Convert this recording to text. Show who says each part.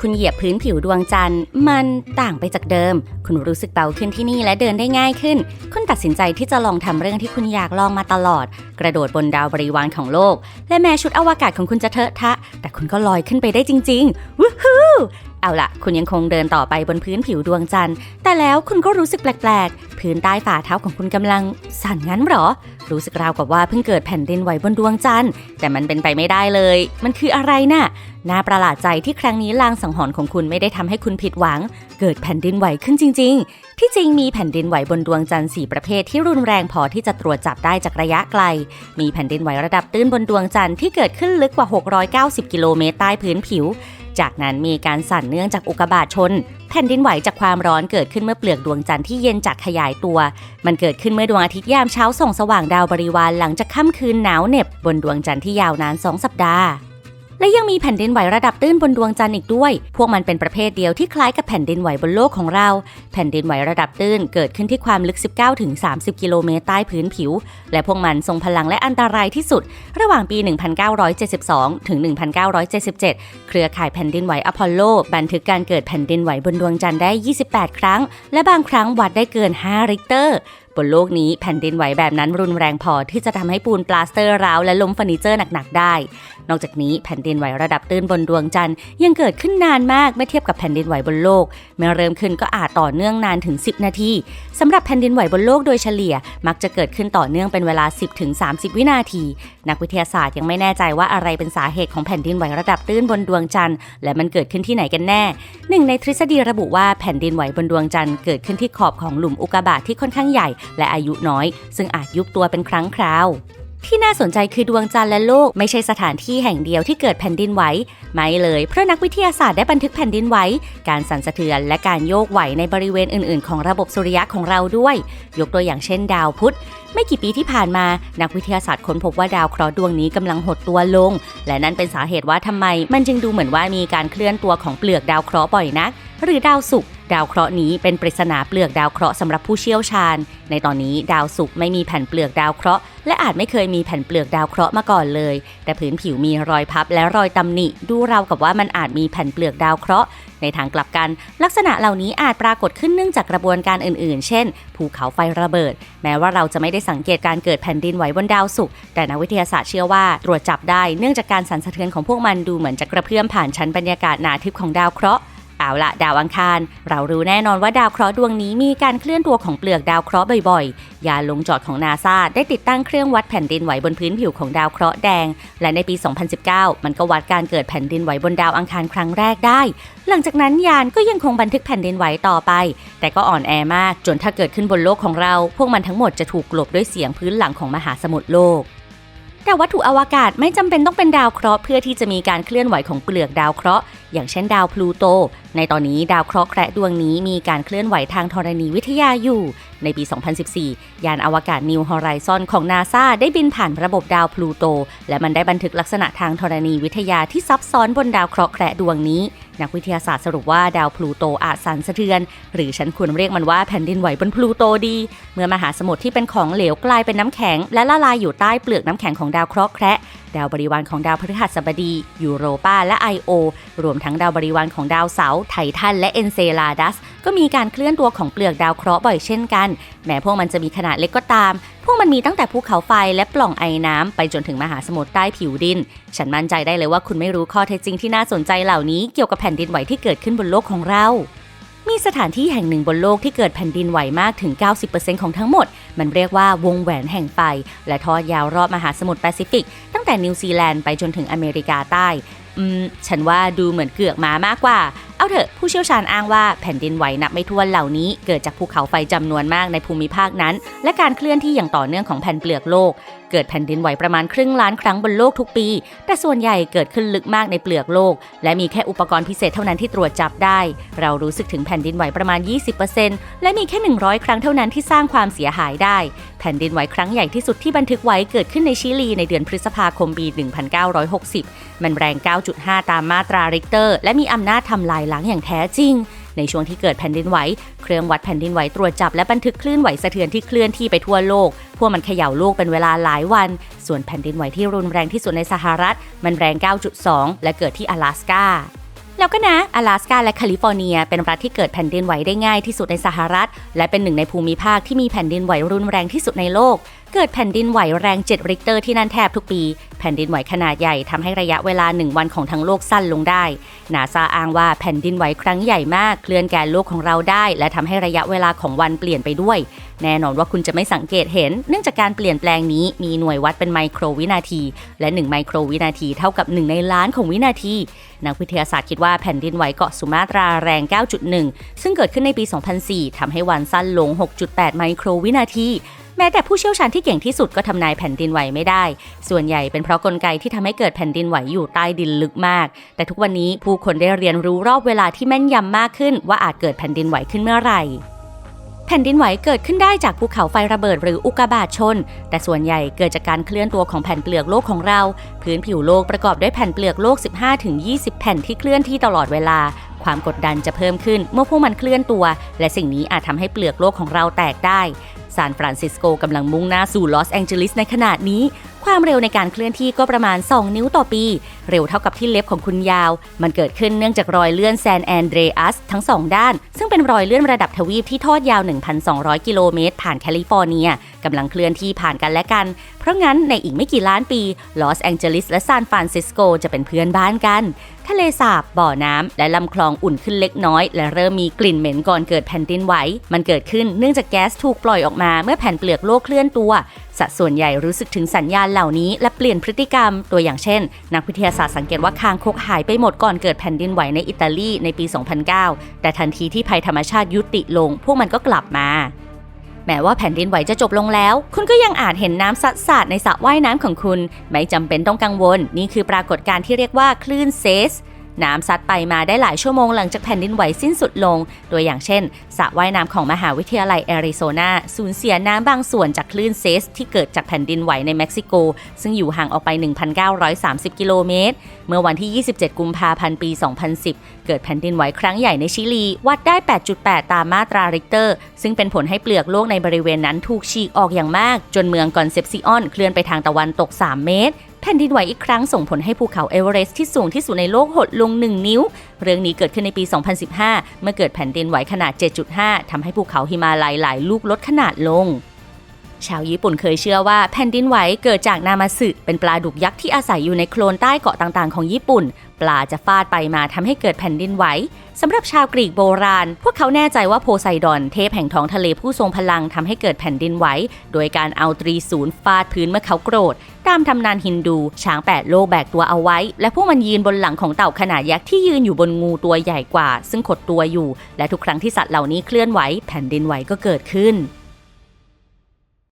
Speaker 1: คุณเหยียบพื้นผิวดวงจันทร์ มันต่างไปจากเดิม คุณรู้สึกเบาขึ้นที่นี่และเดินได้ง่ายขึ้น คุณตัดสินใจที่จะลองทำเรื่องที่คุณอยากลองมาตลอด กระโดดบนดาวบริวารของโลก และแม้ชุดอวกาศของคุณจะเทอะทะ แต่คุณก็ลอยขึ้นไปได้จริงๆวู้ฮู้ เอาละคุณยังคงเดินต่อไปบนพื้นผิวดวงจันทร์ แต่แล้วคุณก็รู้สึกแปลกๆ พื้นใต้ฝ่าเท้าของคุณกำลังสั่นงั้นหรอ รู้สึกราวกับว่าเพิ่งเกิดแผ่นดินไหวบนดวงจันทร์ แต่มันเป็นไปไม่ได้เลย มันคืออะไรน่ะ น่าประหลาดใจที่ครั้งนี้ลางสังหรณ์ของคุณไม่ได้ทำให้คุณผิดหวัง เกิดแผ่นดินไหวขึ้นจริง ๆ ที่จริงมีแผ่นดินไหวบนดวงจันทร์4ประเภทที่รุนแรงพอที่จะตรวจจับได้จากระยะไกล มีแผ่นดินไหวระดับตื้นบนดวงจันทร์ที่เกิดขึ้นลึกกว่า 690 กิโลเมตรใต้พื้นผิว จากนั้นมีการสั่นเนื่องจากอุกกาบาตชน แผ่นดินไหวจากความร้อนเกิดขึ้นเมื่อเปลือกดวงจันทร์ที่เย็นจากขยายตัว มันเกิดขึ้นเมื่อดวงอาทิตย์ยามเช้าส่องสว่างดาวบริวารหลังจากค่ำคืนหนาวเหน็บบนดวงจันทร์ที่ยาวนานสองสัปดาห์ และยังมีแผ่นดินไหวระดับตื้นบนดวงจันทร์อีกด้วย พวกมันเป็นประเภทเดียวที่คล้ายกับแผ่นดินไหวบนโลกของเรา แผ่นดินไหวระดับตื้นเกิดขึ้นที่ความลึก 19-30 กิโลเมตรใต้พื้นผิว และพวกมันทรงพลังและอันตรายที่สุด ระหว่างปี 1972 ถึง 1977 เครือข่ายแผ่นดินไหวอพอลโล บันทึกการเกิดแผ่นดินไหวบนดวงจันทร์ได้ 28 ครั้ง และบางครั้งวัดได้เกิน 5 ริกเตอร์ บนโลกนี้แผ่นดินไหวแบบนั้นรุนแรงพอที่จะทำให้ปูนปลาสเตอร์ร้าวและล้มเฟอร์นิเจอร์หนักๆได้ นอกจากนี้แผ่นดินไหวระดับตื้นบนดวงจันทร์ยังเกิดขึ้นนานมากเมื่อเทียบกับแผ่นดินไหวบนโลกเมื่อเริ่มขึ้นก็อาจต่อเนื่องนานถึง 10 นาทีสำหรับแผ่นดินไหวบนโลกโดยเฉลี่ย มักจะเกิดขึ้นต่อเนื่องเป็นเวลา 10-30 วินาที นักวิทยาศาสตร์ยังไม่แน่ใจว่าอะไรเป็นสาเหตุของแผ่นดินไหวระดับตื้นบนดวงจันทร์และมันเกิดขึ้นที่ไหนกันแน่หนึ่งในทฤษฎีระบุว่าแผ่นดินไหวบนดวงจันทร์เกิดขึ้นที่ขอบของหลุมอุกกาบาตที่ค่อนข้างใหญ่และอายุน้อย ซึ่งอาจยุบตัวเป็นครั้งคราว ที่น่าสนใจคือดวงจันทร์และโลกไม่ใช่สถานที่แห่งเดียวที่เกิดแผ่นดินไหวไม่เลยเพราะนักวิทยาศาสตร์ได้บันทึกแผ่นดินไหวการสั่นสะเทือนและการโยกไหวในบริเวณอื่น ๆ ของระบบสุริยะของเราด้วย ยกตัวอย่างเช่น ดาวพุธไม่กี่ปีที่ผ่านมา นักวิทยาศาสตร์ค้นพบว่าดาวเคราะห์ดวงนี้กำลังหดตัวลง และนั่นเป็นสาเหตุว่าทำไม มันจึงดูเหมือนว่ามีการเคลื่อนตัวของเปลือกดาวเคราะห์บ่อยนัก หรือดาวศุกร์ดาวเคราะห์นี้เป็นปริศนาเปลือกดาวเคราะห์สำหรับผู้เชี่ยวชาญ ในตอนนี้ดาวศุกร์ไม่มีแผ่นเปลือกดาวเคราะห์และอาจไม่เคยมีแผ่นเปลือกดาวเคราะห์มาก่อนเลย แต่พื้นผิวมีรอยพับและรอยตำหนิ ดูราวกับว่ามันอาจมีแผ่นเปลือกดาวเคราะห์ในทางกลับกัน ลักษณะเหล่านี้อาจปรากฏขึ้นเนื่องจากกระบวนการอื่นๆ เช่น ภูเขาไฟระเบิด แม้ว่าเราจะไม่ได้สังเกตการเกิดแผ่นดินไหวบนดาวศุกร์แต่นักวิทยาศาสตร์เชื่อว่าตรวจจับได้เนื่องจากการสั่นสะเทือนของพวกมันดูเหมือนจะกระเพื่อมผ่านชั้นบรรยากาศหนาทึบของดาวเคราะห์ เอาละดาวอังคาร เรารู้แน่นอนว่าดาวเคราะห์ดวงนี้มีการเคลื่อนตัวของเปลือกดาวเคราะห์บ่อยๆ ยานลงจอดของนาซาได้ติดตั้งเครื่องวัดแผ่นดินไหวบนพื้นผิวของดาวเคราะห์แดง และในปี 2019 มันก็วัดการเกิดแผ่นดินไหวบนดาวอังคารครั้งแรกได้ หลังจากนั้นยานก็ยังคงบันทึกแผ่นดินไหวต่อไป แต่ก็อ่อนแอมากจนถ้าเกิดขึ้นบนโลกของเรา พวกมันทั้งหมดจะถูกกลบด้วยเสียงพื้นหลังของมหาสมุทรโลก แต่วัตถุอวกาศไม่จำเป็นต้องเป็นดาวเคราะห์เพื่อที่จะมีการเคลื่อนไหวของเปลือกดาวเคราะห์อย่างเช่นดาวพลูโต ในตอนนี้ดาวเคราะห์แคระดวงนี้มีการเคลื่อนไหวทางธรณีวิทยาอยู่ ในปี 2014 ยานอวกาศ New Horizon ของนาซาได้บินผ่านระบบดาวพลูโต และมันได้บันทึกลักษณะทางธรณีวิทยาที่ซับซ้อนบนดาวเคราะห์แคระดวงนี้ นักวิทยาศาสตร์สรุปว่าดาวพลูโตอาจสั่นสะเทือน หรือฉันควรเรียกมันว่าแผ่นดินไหวบนพลูโตดี เมื่อมหาสมุทรที่เป็นของเหลวกลายเป็นน้ำแข็ง และละลายอยู่ใต้เปลือกน้ำแข็งของดาวเคราะห์แคระ ดาวบริวารของดาวพฤหัสบดี ยูโรปาและไอโอรวมทั้งดาวบริวารของดาวเสาร์ไททันและเอนเซลาดัส ก็มีการเคลื่อนตัวของเปลือกดาวเคราะห์บ่อยเช่นกัน แม้พวกมันจะมีขนาดเล็กก็ตาม พวกมันมีตั้งแต่ภูเขาไฟและปล่องไอน้ำไปจนถึงมหาสมุทรใต้ผิวดิน ฉันมั่นใจได้เลยว่าคุณไม่รู้ข้อเท็จจริงที่น่าสนใจเหล่านี้เกี่ยวกับแผ่นดินไหวที่เกิดขึ้นบนโลกของเรา มีสถานที่แห่งหนึ่งบนโลกที่เกิดแผ่นดินไหวมากถึง 90%ของทั้งหมด มันเรียกว่าวงแหวนแห่งไฟ และทอดยาวรอบมหาสมุทรแปซิฟิก ตั้งแต่นิวซีแลนด์ไปจนถึงอเมริกาใต้ อืม ฉันว่าดูเหมือนเกือกม้ามากกว่า เอาเถอะผู้เชี่ยวชาญอ้างว่าแผ่นดินไหวนับไม่ถ้วนเหล่านี้เกิดจากภูเขาไฟจำนวนมากในภูมิภาคนั้น และการเคลื่อนที่อย่างต่อเนื่องของแผ่นเปลือกโลก เกิดแผ่นดินไหวประมาณครึ่งล้านครั้งบนโลกทุกปี แต่ส่วนใหญ่เกิดขึ้นลึกมากในเปลือกโลก และมีแค่อุปกรณ์พิเศษเท่านั้นที่ตรวจจับได้ เรารู้สึกถึงแผ่นดินไหวประมาณ 20%และมีแค่ 100 ครั้งเท่านั้นที่สร้างความเสียหายได้ แผ่นดินไหวครั้งใหญ่ที่สุดที่บันทึกไว้เกิดขึ้นในชิลีในเดือนพฤษภาคมปี 1960 มันแรง 9.5 ตามมาตราริกเตอร์ และมีอำนาจทำลายล้างอย่างแท้จริง ในช่วงที่เกิดแผ่นดินไหว เครื่องวัดแผ่นดินไหวตรวจจับและบันทึกคลื่นไหวสะเทือนที่เคลื่อนที่ไปทั่วโลก พวกมันเขย่าโลกเป็นเวลาหลายวัน ส่วนแผ่นดินไหวที่รุนแรงที่สุดในสหรัฐ มันแรง 9.2 และเกิดที่阿拉สกา แล้วก็นะ阿拉斯กาและแคลิฟอร์เนีย เป็นรัฐที่เกิดแผ่นดินไหวได้ง่ายที่สุดในสหรัฐ และเป็นหนึ่งในภูมิภาคที่มีแผ่นดินไหวรุนแรงที่สุดในโลก เกิดแผ่นดินไหวแรง 7 ริกเตอร์ที่นั่นแทบทุกปี แผ่นดินไหวขนาดใหญ่ทำให้ระยะเวลา 1 วันของทั้งโลกสั้นลงได้ นาซาอ้างว่าแผ่นดินไหวครั้งใหญ่มาก เคลื่อนแกนโลกของเราได้ และทำให้ระยะเวลาของวันเปลี่ยนไปด้วย แน่นอนว่าคุณจะไม่สังเกตเห็น เนื่องจากการเปลี่ยนแปลงนี้มีหน่วยวัดเป็นไมโครวินาที และ 1 ไมโครวินาทีเท่ากับ 1 ในล้านของวินาที นักวิทยาศาสตร์คิดว่าแผ่นดินไหวเกาะสุมาตราแรง 9.1 ซึ่งเกิดขึ้นในปี 2004ทำให้วันสั้นลง 6.8 ไมโครวินาที แม้แต่ผู้เชี่ยวชาญที่เก่งที่สุดก็ทำนายแผ่นดินไหวไม่ได้ ส่วนใหญ่เป็นเพราะกลไกที่ทำให้เกิดแผ่นดินไหวอยู่ใต้ดินลึกมาก แต่ทุกวันนี้ผู้คนได้เรียนรู้รอบเวลาที่แม่นยำมากขึ้น ว่าอาจเกิดแผ่นดินไหวขึ้นเมื่อไหร่แผ่นดินไหวเกิดขึ้นได้จากภูเขาไฟระเบิดหรืออุกกาบาตชน แต่ส่วนใหญ่เกิดจากการเคลื่อนตัวของแผ่นเปลือกโลกของเรา พื้นผิวโลกประกอบด้วยแผ่นเปลือกโลก 15-20 แผ่นที่เคลื่อนที่ตลอดเวลา ความกดดันจะเพิ่มขึ้นเมื่อพวกมันเคลื่อนตัว และสิ่งนี้อาจทำให้เปลือกโลกของเราแตกได้ ซานฟรานซิสโกกำลังมุ่งหน้าสู่ลอสแองเจลิสในขณะนี้ ความเร็วในการเคลื่อนที่ก็ประมาณ 2 นิ้วต่อปี เร็วเท่ากับที่เล็บของคุณยาว มันเกิดขึ้นเนื่องจากรอยเลื่อนแซนแอนเดรอัสทั้งสองด้าน ซึ่งเป็นรอยเลื่อนระดับทวีปที่ทอดยาว 1,200 กิโลเมตรผ่านแคลิฟอร์เนีย กำลังเคลื่อนที่ผ่านกันและกัน เพราะงั้นในอีกไม่กี่ล้านปีลอสแองเจลิสและซานฟรานซิสโกจะเป็นเพื่อนบ้านกัน ทะเลสาบ บ่อน้ำ และลำคลองอุ่นขึ้นเล็กน้อย และเริ่มมีกลิ่นเหม็นก่อนเกิดแผ่นดินไหว มันเกิดขึ้นเนื่องจากแก๊สถูกปล่อยออกมาเมื่อแผ่นเปลือกโลกเคลื่อนตัว สัดส่วนใหญ่รู้สึกถึงสัญญาณเหล่านี้ และเปลี่ยนพฤติกรรม ตัวอย่างเช่น นักวิทยาศาสตร์สังเกตว่าคางคกหายไปหมดก่อนเกิดแผ่นดินไหวในอิตาลีในปี 2009 แต่ทันทีที่ภัยธรรมชาติยุติลง พวกมันก็กลับมา แม้ว่าแผ่นดินไหวจะจบลงแล้ว คุณก็ยังอาจเห็นน้ำซัดสาดในสระว่ายน้ำของคุณ ไม่จำเป็นต้องกังวล นี่คือปรากฏการณ์ที่เรียกว่าคลื่นเซส น้ำซัดไปมาได้หลายชั่วโมงหลังจากแผ่นดินไหวสิ้นสุดลง ตัวอย่างเช่นสระว่ายน้ำของมหาวิทยาลัยแอริโซนาสูญเสียน้ำบางส่วนจากคลื่นเซส ที่เกิดจากแผ่นดินไหวในเม็กซิโก ซึ่งอยู่ห่างออกไป 1,930 กิโลเมตร เมื่อวันที่ 27 กุมภาพันธ์ปี 2010 เกิดแผ่นดินไหวครั้งใหญ่ในชิลี วัดได้ 8.8 ตามมาตราริกเตอร์ ซึ่งเป็นผลให้เปลือกโลกในบริเวณนั้นถูกฉีกออกอย่างมาก จนเมืองกอนเซปซิออนเคลื่อนไปทางตะวันตก 3 เมตร แผ่นดินไหวอีกครั้งส่งผลให้ภูเขาเอเวอเรสต์ที่สูงที่สุดในโลกหดลง 1 นิ้ว เรื่องนี้เกิดขึ้นในปี 2015 เมื่อเกิดแผ่นดินไหวขนาด 7.5ทำให้ภูเขาฮิมาลัยหลายลูกลดขนาดลง ชาวญี่ปุ่นเคยเชื่อว่าแผ่นดินไหวเกิดจากนามาสึเป็นปลาดุกยักษ์ที่อาศัยอยู่ในโคลนใต้เกาะต่างๆ ของญี่ปุ่น ปลาจะฟาดไปมาทำให้เกิดแผ่นดินไหวสำหรับชาวกรีกโบราณ พวกเขาแน่ใจว่าโพไซดอนเทพแห่งท้องทะเลผู้ทรงพลังทำให้เกิดแผ่นดินไหวโดยการเอาตรีศูนย์ฟาดพื้นเมื่อเขาโกรธ ตามตำนานฮินดูช้างแปดโลกแบกตัวเอาไว้ และพวกมันยืนบนหลังของเต่าขนาดยักษ์ที่ยืนอยู่บนงูตัวใหญ่กว่า ซึ่งขดตัวอยู่ และทุกครั้งที่สัตว์เหล่านี้เคลื่อนไหวแผ่นดินไหวก็เกิดขึ้น